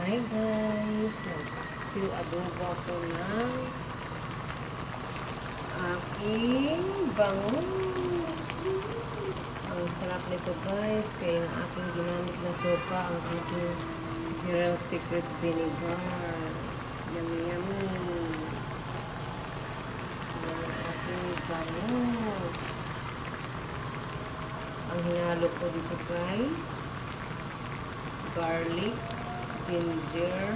Hi guys! Nagpaksiw adobo ako ng aking bangus. Ang sarap nito guys. Kaya ang aking ginamit na sopa, ang aking Zero Secret Vinegar. Yummy yummy. Ang aking bangus. Ang hinalo ko dito guys, garlic, ginger,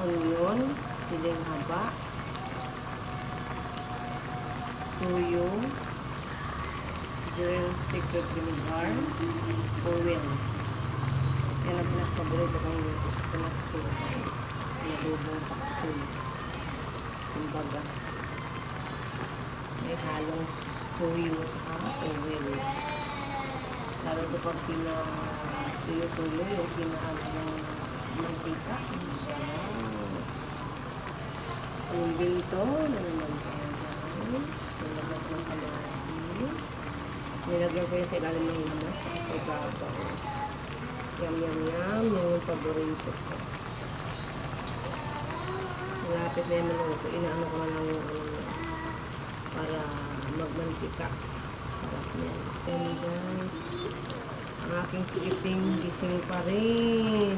onion, siling haba, tuyo, zero secret vinegar, oil. Yan ang pinakapaborito kong luto sa pinaksil guys. Nalubong paksil. Kumbaga. May halong tuyo at saka oil. Lalo ito pag pinatuyo-tuyo yung pinaano ng mantika. Ang sarap. Ang binto na naman tayo guys. Ko ng kalamis. Nilagyan ko yung sa ilalim ng lamas at sa ibabaw. Yum, yum, yum. Yung paborito ko. Malapit na yung maluto. Inaano ko na lang yung ano. Para magmantika. Sarap niya. And guys, ang aking chikiting gising pa rin.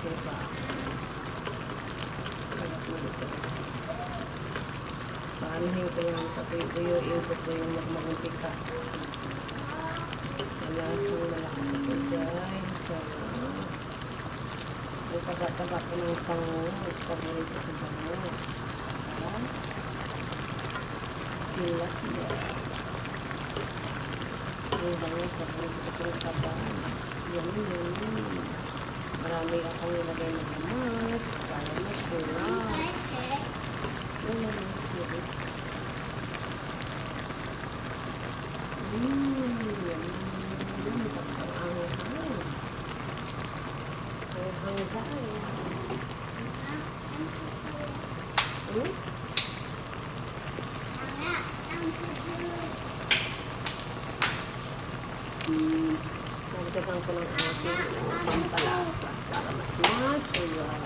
Siya pa. Sarap na ito. Paanohin ko yung patuyo ikot ko yung magmaguntika. Malasang malakas ito dyan. Sarap. Ang taba-taba ko ng pangus. Paborito sa pangus. Saka, tilapia. Yung bangus, paborito ko ng taba. Yummy, yummy. Marami akong nilagay ng lamas para masurap. Yung yummy. Mmm, yummy. Tapos ang anghang. Anghang guys. Hmm? Nagdagan ko ng ating pampalasa para mas masarap.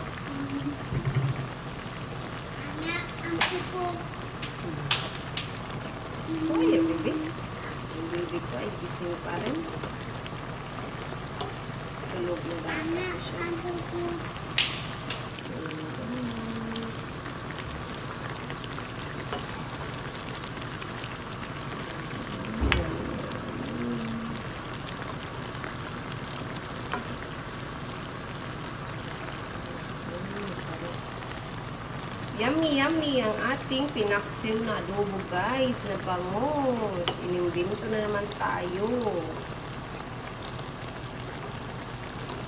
Uy, yung bibi. Yung bibi ko ay gising pa rin. Tulog na dami ko siya. So, guys. Mm, sarap. Yummy, yummy ang ating pinaksil na adobo guys, na bangus. Inimbinto na naman tayo.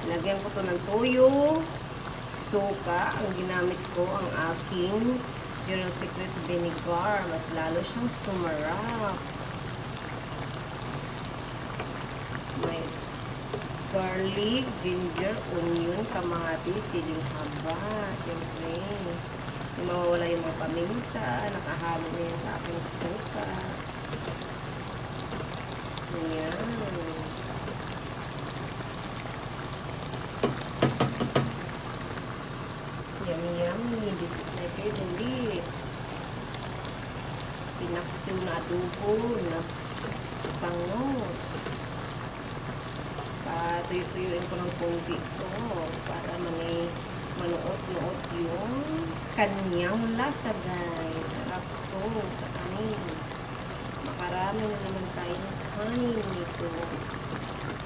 Lagyan ko to ng toyo, suka. Ang ginamit ko ang aking Zero Secret Vinegar. Mas lalo siyang sumarap. May garlic, ginger, onion, kamatis, siling haba. Siyempre, hindi mawawala yung mga paminta. Nakahalo na yan sa aking suka. Ayan. Yummy, yummy. This is my favorite. Pinaksiw na adobo na bangos. Patuyo-tuyuin ko ng konti ito para mani manuot-nuot yung kanyang lasa guys. Sarap to sa kanin. Makarami na naman tayong kanin nito.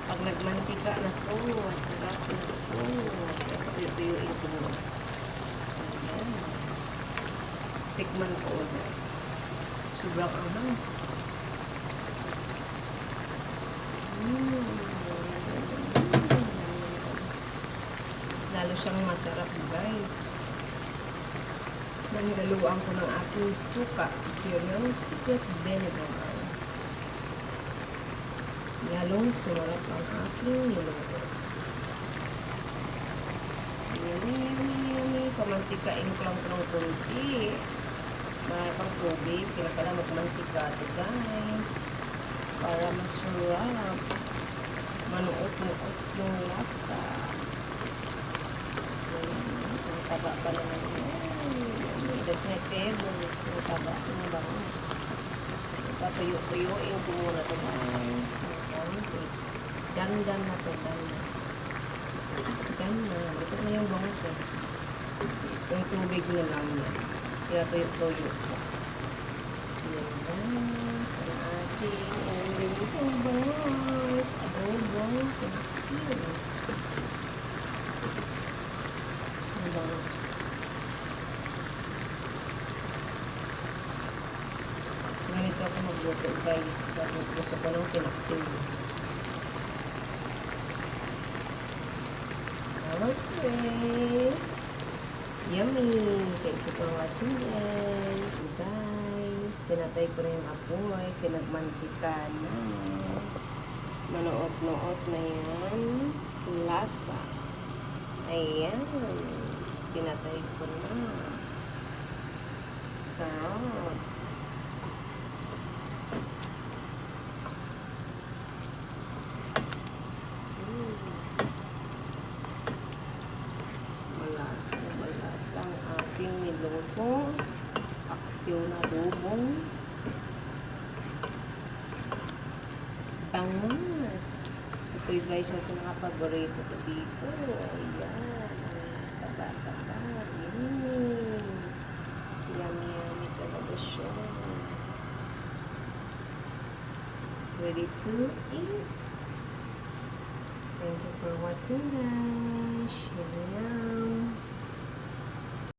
Pag nagmantika na to, sarap na to. Patuyo-tuyuin ko. Ayan. Tikman ko ulit. Sobrang anghang. Mas lalo siyang masarap guys. Nanggaluan ko ng aking suka. Yung secret vinegar. Lalong sumarap ang aking niluto. Yummy, yummy, yummy. pamantikain ko lang ito ng kunti. Marami pang tubig. Kailangan pala magmantika ito guys. Para masarap. Manuot-nuot yung lasa. Ang taba pa naman yan. That's my favorite. Yung taba. Yung bangus. So, patuyo-tuyuin ko muna ito guys. Ng konti. Dan-dan na ito. Dan-dan. Dan-dan. Ito na yung bangus eh. Yung tubig na lang yan. Kaya tuyo-tuyo. So, yan guys. Ang ating uling bangus. Adobo. Pinaksil. Ang bangus. Magluto guys. Bakit gusto ko ng pinaksil. Okay. Yummy! Thank you for watching guys. Guys, pinatay ko na yung apoy. Pinagmantika na. Manoot-noot na yan. Lasa. Ayan. Pinatay ko na. Sarap. Mm. Malasa na malasa ang ating niluto. Na lubong. Bangas. Ito yung guys yung pinaka-paborito ko dito. Ayan. Taba-taba. Mm. Yummy, yummy talaga siya. Ready to eat. Thank you for watching guys. Share na.